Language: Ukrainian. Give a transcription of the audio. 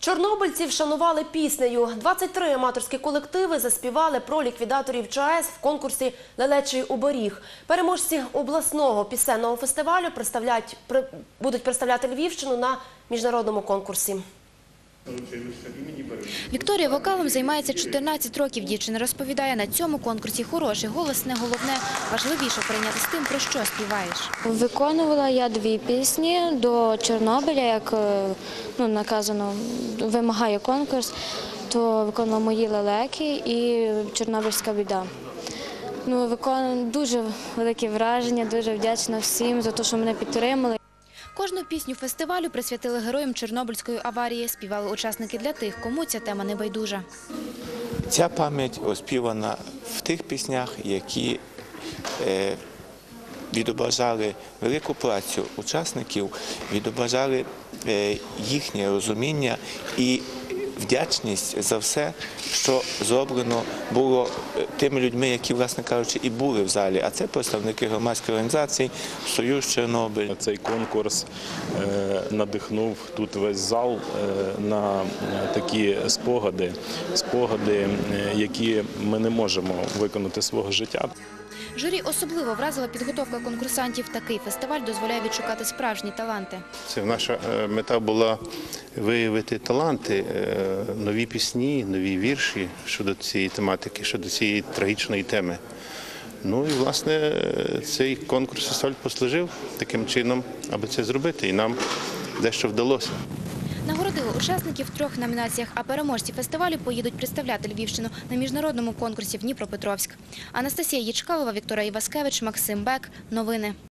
Чорнобильці вшанували піснею. 23 аматорські колективи заспівали про ліквідаторів ЧАЕС в конкурсі «Лелечий оберіг». Переможці обласного пісенного фестивалю будуть представляти Львівщину на міжнародному конкурсі. Вікторія вокалом займається 14 років. Дівчина розповідає, на цьому конкурсі хороший голос не головне. Важливіше прийняти з тим, про що співаєш. Виконувала я дві пісні до Чорнобиля, як е, ну, наказано, вимагає конкурс, то виконувала мої лелеки і Чорнобильська біда. Ну, викон... Дуже велике враження, дуже вдячна всім за те, що мене підтримали. Кожну пісню фестивалю присвятили героям Чорнобильської аварії. Співали учасники для тих, кому ця тема не байдужа. Ця пам'ять оспівана в тих піснях, які е, відображали велику працю учасників, відображали е, їхнє розуміння і вдячність за все, що зроблено було е, тими людьми, які, власне кажучи, і були в залі. А це представники громадських організацій, Союз Чорнобиль. Цей конкурс е, надихнув тут весь зал е, на такі спогади, спогади, е, які ми не можемо виконати свого життя. Журі особливо вразила підготовка конкурсантів. Такий фестиваль дозволяє відшукати справжні таланти. Це наша е, мета була виявити таланти, е, нові пісні, нові вірші щодо цієї тематики, щодо цієї трагічної теми. Ну і власне цей конкурс фестиваль послужив таким чином, аби це зробити, і нам дещо вдалося. Нагородили учасників в трьох номінаціях, а переможці фестивалю поїдуть представляти Львівщину на міжнародному конкурсі в Дніпропетровськ. Анастасія Ячкалова, Вікторія Іваскевич, Максим Бек. Новини.